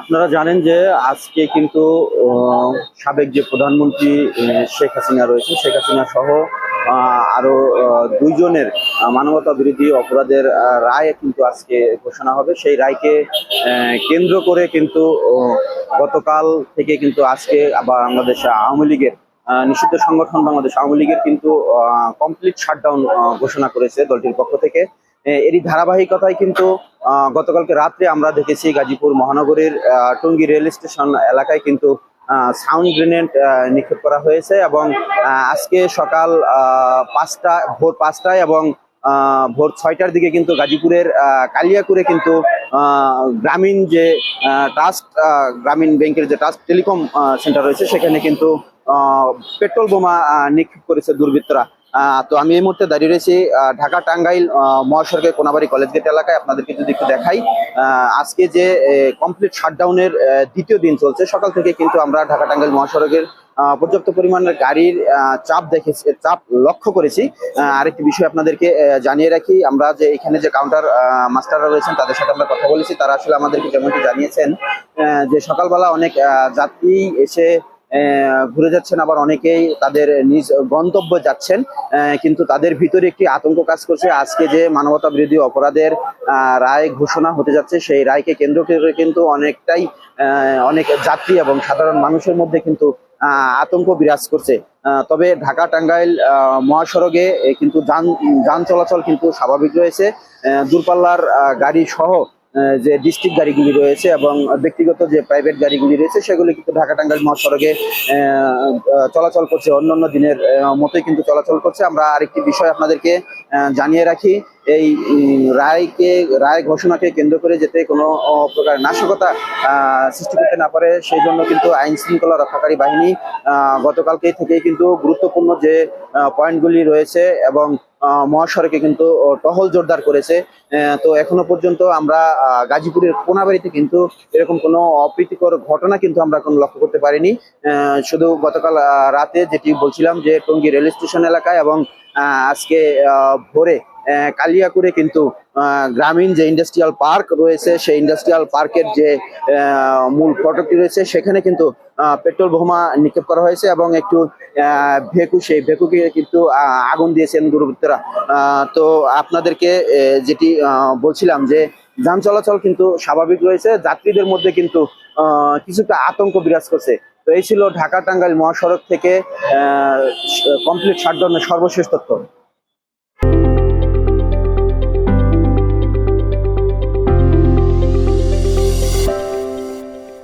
আপনারা জানেন যে আজকে কিন্তু সাবেক যে প্রধানমন্ত্রী শেখ হাসিনা রয়েছে, শেখ হাসিনা সহ আরও দুইজনের মানবতা বিরোধী অপরাধের রায় কিন্তু আজকে ঘোষণা হবে। সেই রায়কে কেন্দ্র করে কিন্তু গতকাল থেকে কিন্তু আজকে বাংলাদেশ আওয়ামী লীগের নিষিদ্ধ সংগঠন বাংলাদেশ আওয়ামী লীগের কিন্তু কমপ্লিট শাটডাউন ঘোষণা করেছে দলটির পক্ষ থেকে। এরই ধারাবাহিকতায় কিন্তু গতকালকে রাত্রে আমরা দেখেছি গাজীপুর মহানগরীর টঙ্গী রেল স্টেশন এলাকায় কিন্তু সাউন্ড গ্রেনেড নিক্ষেপ করা হয়েছে এবং আজকে সকাল পাঁচটা, ভোর পাঁচটায় এবং ভোর ছয়টার দিকে কিন্তু গাজীপুরের কালিয়াকুরে কিন্তু গ্রামীণ যে ট্রাস্ট গ্রামীণ ব্যাংকের যে ট্রাস্ট টেলিকম সেন্টার রয়েছে, সেখানে কিন্তু পেট্রোল বোমা নিক্ষেপ করেছে দুর্বৃত্তরা। তো আমি এই মুহূর্তে দাঁড়িয়ে রয়েছি ঢাকা টাঙ্গাইল মহাসড়কের কোনাবাড়ি কলেজ গেট এলাকায়। আপনাদেরকে যদি একটু দেখাই আজকে যে কমপ্লিট শাটডাউনের দ্বিতীয় দিন চলছে। সকাল থেকে কিন্তু আমরা ঢাকা টাঙ্গাইল মহাসড়কের পর্যাপ্ত পরিমাণের গাড়ির চাপ দেখেছি চাপ লক্ষ্য করেছি। আরেকটি বিষয় আপনাদেরকে জানিয়ে রাখি, আমরা যে এখানে যে কাউন্টার মাস্টাররা রয়েছেন, তাদের সাথে আমরা কথা বলেছি। তারা আসলে আমাদেরকে যেমনটি জানিয়েছেন যে সকালবেলা অনেক যাত্রী এসে ঘুরে যাচ্ছেন আবার অনেকেই তাদের নিজ গন্তব্য যাচ্ছেন। কিন্তু তাদের ভিতরে একটি আতঙ্ক কাজ করছে। আজকে যে মানবতা বিরোধী অপরাধের রায় ঘোষণা হতে যাচ্ছে, সেই রায়কে কেন্দ্র করে কিন্তু অনেকটাই অনেক যাত্রী এবং সাধারণ মানুষের মধ্যে কিন্তু আতঙ্ক বিরাজ করছে। তবে ঢাকা টাঙ্গাইল মহাসড়কে কিন্তু যান যান চলাচল কিন্তু স্বাভাবিক রয়েছে। দূরপাল্লার গাড়ি সহ যে ডিস্ট্রিক্ট গাড়িগুলি রয়েছে এবং ব্যক্তিগত যে প্রাইভেট গাড়িগুলি রয়েছে, সেগুলি কিন্তু ঢাকা টাঙ্গাইল মহাসড়কে চলাচল করছে। অন্যান্য দিনের মতোই কিন্তু চলাচল করছে। আমরা আরেকটি বিষয় আপনাদেরকে জানিয়ে রাখি। এই রায়কে, রায় ঘোষণাকে কেন্দ্র করে যেতে কোনো প্রকার নাশকতা সৃষ্টি করতে না পারে সেই জন্য কিন্তু আইন শৃঙ্খলা রক্ষাকারী বাহিনী গতকালকে থেকেই কিন্তু গুরুত্বপূর্ণ যে পয়েন্টগুলি রয়েছে এবং মহাসড়কে কিন্তু টহল জোরদার করেছে। তো এখনও পর্যন্ত আমরা গাজীপুরের কোনাবাড়িতে কিন্তু এরকম কোনো অপ্রীতিকর ঘটনা কিন্তু আমরা কোনো লক্ষ্য করতে পারিনি। শুধু গতকাল রাতে যেটি বলছিলাম যে টঙ্গী রেল স্টেশন এলাকায় এবং আজকে ভোরে আহ, কালিয়াকুরে কিন্তু গ্রামীণ যে ইন্ডাস্ট্রিয়াল পার্ক রয়েছে সেই ইন্ডাস্ট্রিয়াল পার্কের যে মূল ফটকটি রয়েছে সেখানে কিন্তু পেট্রোল বোমা নিক্ষেপ করা হয়েছে এবং একটু ভেকু সেই ভেকুকে কিন্তু আগুন দিয়েছেন দুর্বৃত্তরা। তো আপনাদেরকে যেটি বলছিলাম যে যান চলাচল কিন্তু স্বাভাবিক রয়েছে যাত্রীদের মধ্যে কিন্তু কিছুটা আতঙ্ক বিরাজ করছে। তো এই ছিল ঢাকা টাঙ্গাইল মহাসড়ক থেকে কমপ্লিট শাটডাউনের সর্বশেষ তথ্য।